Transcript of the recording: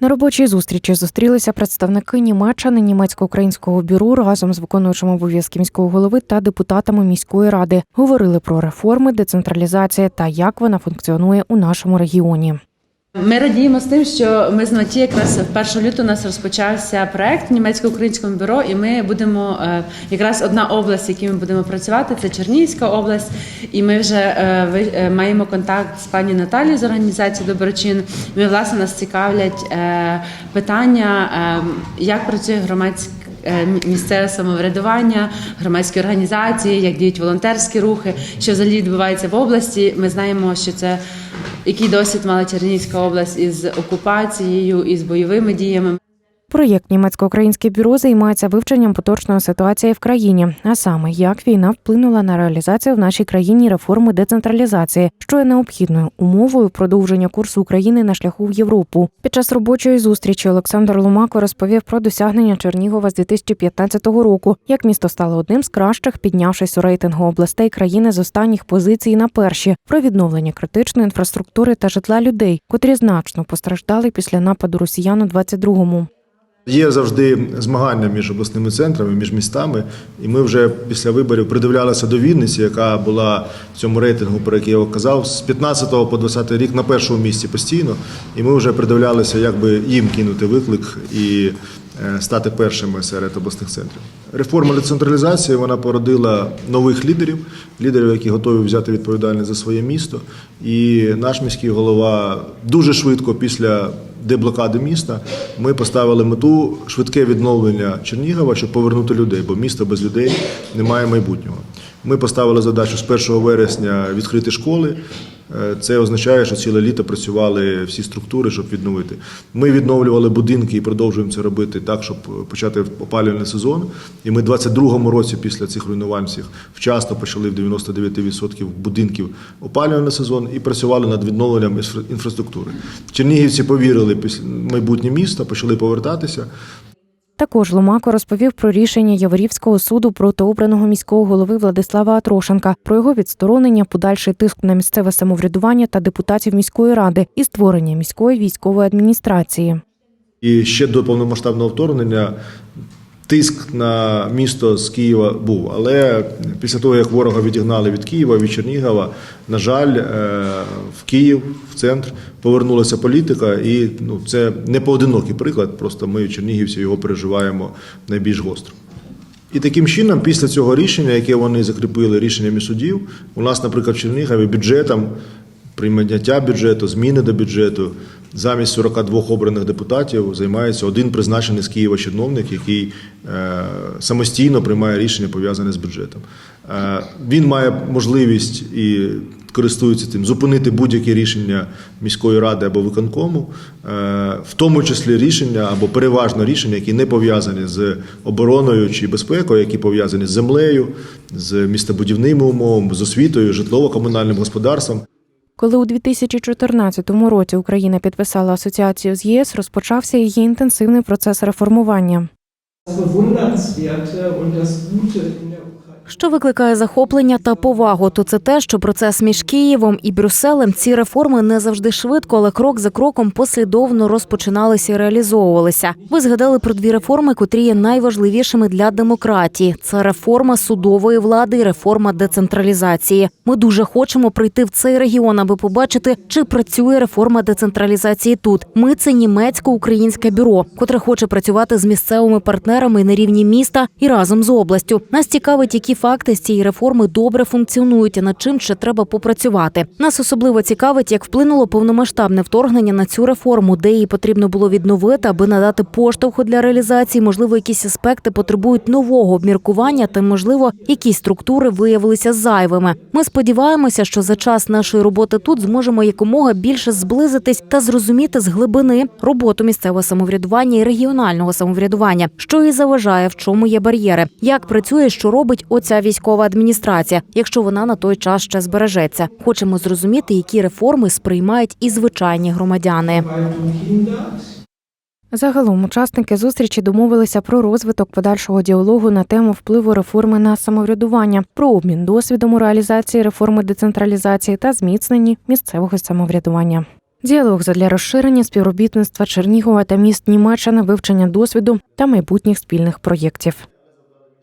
На робочій зустрічі зустрілися представники Німеччини, німецько-українського бюро разом з виконуючим обов'язки міського голови та депутатами міської ради. Говорили про реформи, децентралізація та як вона функціонує у нашому регіоні. Ми радіємо з тим, що ми з ноті якраз в 1 лютого у нас розпочався проект німецько-українському бюро, і ми будемо е, якраз одна область, в якій ми будемо працювати, це Чернігівська область. І ми вже е, е, маємо контакт з пані Наталією з організації Доброчин. Ми власне нас цікавлять питання, як працює громадська. Місцеве самоврядування, громадські організації, як діють волонтерські рухи, що взагалі відбувається в області. Ми знаємо, що це який досвід мала Чернігівська область із окупацією, із бойовими діями. Проєкт німецько-українське бюро займається вивченням поточної ситуації в країні, а саме як війна вплинула на реалізацію в нашій країні реформи децентралізації, що є необхідною умовою продовження курсу України на шляху в Європу. Під час робочої зустрічі Олександр Ломако розповів про досягнення Чернігова з 2015 року, як місто стало одним з кращих, піднявшись у рейтингу областей країни з останніх позицій на перші, про відновлення критичної інфраструктури та житла людей, котрі значно постраждали після нападу росіян у 22-му. Є завжди змагання між обласними центрами, між містами, і ми вже після виборів придивлялися до Вінниці, яка була в цьому рейтингу, про який я казав, з 15 по 20 рік на першому місці постійно. І ми вже придивлялися, як би їм кинути виклик і е, стати першими серед обласних центрів. Реформа децентралізації вона породила нових лідерів, лідерів, які готові взяти відповідальність за своє місто. І наш міський голова дуже швидко після деблокади міста ми поставили мету швидке відновлення Чернігова, щоб повернути людей, бо місто без людей не має майбутнього. Ми поставили задачу з 1 вересня відкрити школи. Е, Це означає, що ціле літо працювали всі структури, щоб відновити. Ми відновлювали будинки і продовжуємо це робити так, щоб почати опалювальний сезон. І ми в 22-му році після цих руйнувань всіх вчасно почали в 99% будинків опалювальний сезон і працювали над відновленням інфра- інфраструктури. Чернігівці повірили після майбутнє міста, почали повертатися. Також Ломако розповів про рішення Яворівського суду проти обраного міського голови Владислава Атрошенка, про його відсторонення, подальший тиск на місцеве самоврядування та депутатів міської ради і створення міської військової адміністрації. І ще до повномасштабного вторгнення тиск на місто з Києва був. Але після того, як ворога відігнали від Києва, від Чернігова, на жаль, е, в Київ, в центр повернулася політика, і ну, це не поодинокий приклад. Просто ми, чернігівці, його переживаємо найбільш гостро. І таким чином, після цього рішення, яке вони закріпили рішеннями судів, у нас, наприклад, в Чернігові бюджетом, прийняття бюджету, зміни до бюджету, замість 42 обраних депутатів займається один призначений з Києва чиновник, який е, самостійно приймає рішення пов'язане з бюджетом. Е, він має можливість і користується тим зупинити будь-які рішення міської ради або виконкому, е, в тому числі рішення або переважно рішення, які не пов'язані з обороною чи безпекою, які пов'язані з землею, з містобудівними умовами, з освітою, житлово-комунальним господарством. Коли у 2014 році Україна підписала асоціацію з ЄС, розпочався її інтенсивний процес реформування. Що викликає захоплення та повагу, то це те, що процес між Києвом і Брюсселем ці реформи не завжди швидко, але крок за кроком послідовно розпочиналися і реалізовувалися. Ви згадали про дві реформи, котрі є найважливішими для демократії: це реформа судової влади і реформа децентралізації. Ми дуже хочемо прийти в цей регіон, аби побачити, чи працює реформа децентралізації тут. Ми це німецько-українське бюро, котре хоче працювати з місцевими партнерами на рівні міста і разом з областю. Нас цікавить, які факти з цієї реформи добре функціонують, і над чим ще треба попрацювати. Нас особливо цікавить, як вплинуло повномасштабне вторгнення на цю реформу, де її потрібно було відновити, аби надати поштовху для реалізації. Можливо, якісь аспекти потребують нового обміркування, та можливо, якісь структури виявилися зайвими. Ми сподіваємося, що за час нашої роботи тут зможемо якомога більше зблизитись та зрозуміти з глибини роботу місцевого самоврядування і регіонального самоврядування, що і заважає, в чому є бар'єри, як працює, що робить оця військова адміністрація, якщо вона на той час ще збережеться. Хочемо зрозуміти, які реформи сприймають і звичайні громадяни. Загалом учасники зустрічі домовилися про розвиток подальшого діалогу на тему впливу реформи на самоврядування, про обмін досвідом у реалізації реформи децентралізації та зміцненні місцевого самоврядування. Діалог задля розширення співробітництва Чернігова та міст Німеччини, вивчення досвіду та майбутніх спільних проєктів.